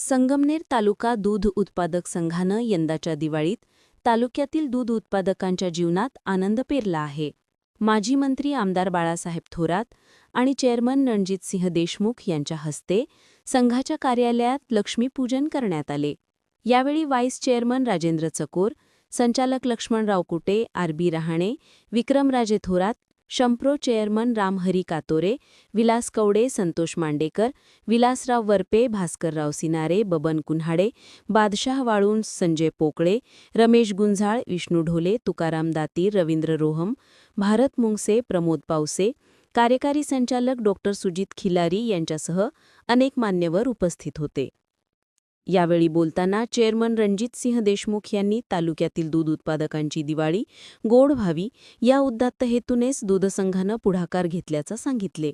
संगमनेर तालुका दूध उत्पादक संघानं यंदाच्या दिवाळीत तालुक्यातील दूध उत्पादकांच्या जीवनात आनंद पेरला आहे. माजी मंत्री आमदार बाळासाहेब थोरात आणि चेअरमन रणजितसिंह देशमुख यांच्या हस्ते संघाच्या कार्यालयात लक्ष्मीपूजन करण्यात आले. यावेळी व्हाईस चेअरमन राजेंद्र चकोर संचालक लक्ष्मणराव कुटे आरबी रहाणे विक्रमराजे थोरात शंप्रो चेअरमन रामहरी कातोरे विलास कवडे संतोष मांडेकर विलासराव वरपे भास्करराव सिनारे बबन कुन्हाडे बादशाह वाळून संजय पोकळे रमेश गुंजाळ विष्णू ढोले तुकाराम दातीर रवींद्र रोहम भारत मुंगसे प्रमोद पावसे कार्यकारी संचालक डॉक्टर सुजित खिलारी यांच्यासह अनेक मान्यवर उपस्थित होते. यावेळी बोलताना चेअरमन रणजितसिंह देशमुख यांनी तालुक्यातील दूध उत्पादकांची दिवाळी गोड व्हावी या उद्दात्त हेतूनेच दूधसंघानं पुढाकार घेतल्याचं सांगितले.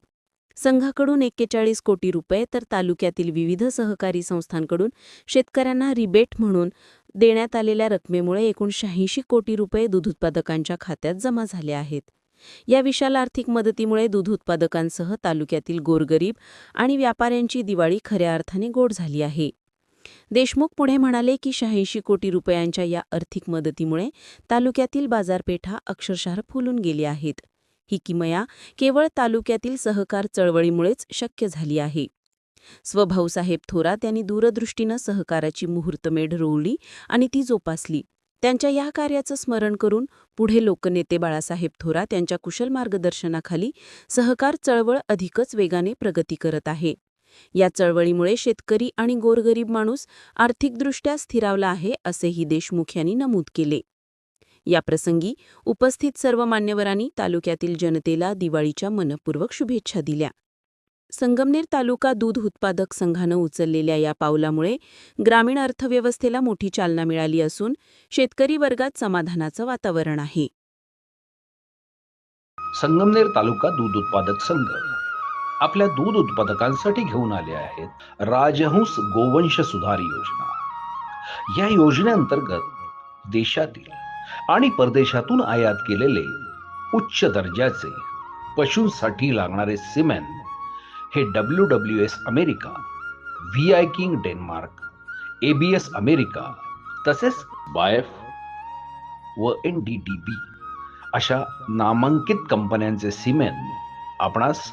संघाकडून एक्केचाळीस कोटी रुपये तर तालुक्यातील विविध सहकारी संस्थांकडून शेतकऱ्यांना रिबेट म्हणून देण्यात आलेल्या रकमेमुळे एकूण शहाऐंशी कोटी रुपये दूध उत्पादकांच्या खात्यात जमा झाले आहेत. या विशाल आर्थिक मदतीमुळे दूध उत्पादकांसह तालुक्यातील गोरगरीब आणि व्यापाऱ्यांची दिवाळी खऱ्या अर्थाने गोड झाली आहे. देशमुख पुढे म्हणाले की शहाऐंशी कोटी रुपयांच्या या आर्थिक मदतीमुळे तालुक्यातील बाजारपेठा अक्षरशः फुलून गेली आहेत. ही किमया केवळ तालुक्यातील सहकार चळवळीमुळेच शक्य झाली आहे. स्वभाऊसाहेब थोरात यांनी दूरदृष्टीनं सहकाराची मुहूर्तमेढ रोवली आणि ती जोपासली. त्यांच्या या कार्याचं स्मरण करून पुढे लोकनेते बाळासाहेब थोरात यांच्या कुशल मार्गदर्शनाखाली सहकार चळवळ अधिकच वेगाने प्रगती करत आहे. या चळवळीमुळे शेतकरी आणि गोरगरीब माणूस आर्थिकदृष्ट्या स्थिरावला आहे असेही देशमुख यांनी नमूद केले. याप्रसंगी उपस्थित सर्व मान्यवरांनी तालुक्यातील जनतेला दिवाळीच्या मनपूर्वक शुभेच्छा दिल्या. संगमनेर तालुका दूध उत्पादक संघानं उचललेल्या या पावलामुळे ग्रामीण अर्थव्यवस्थेला मोठी चालना मिळाली असून शेतकरी वर्गात समाधानाचं वातावरण आहे. संगमनेर तालुका दूध उत्पादक संघ आपल्या दूध उत्पादकांसाठी घेऊन आले आहेत राजहंस गोवंश सुधार योजना. या योजनेअंतर्गत देशातील आणि परदेशातून आयात केलेले उच्च दर्जाचे पशूंसाठी लागणारे सिमेंट हे W W S America V I king Denmark A B S America तसेच बायफ व एन डी डी बी अशा नामांकित कंपन्यांचे सिमेंट आपणास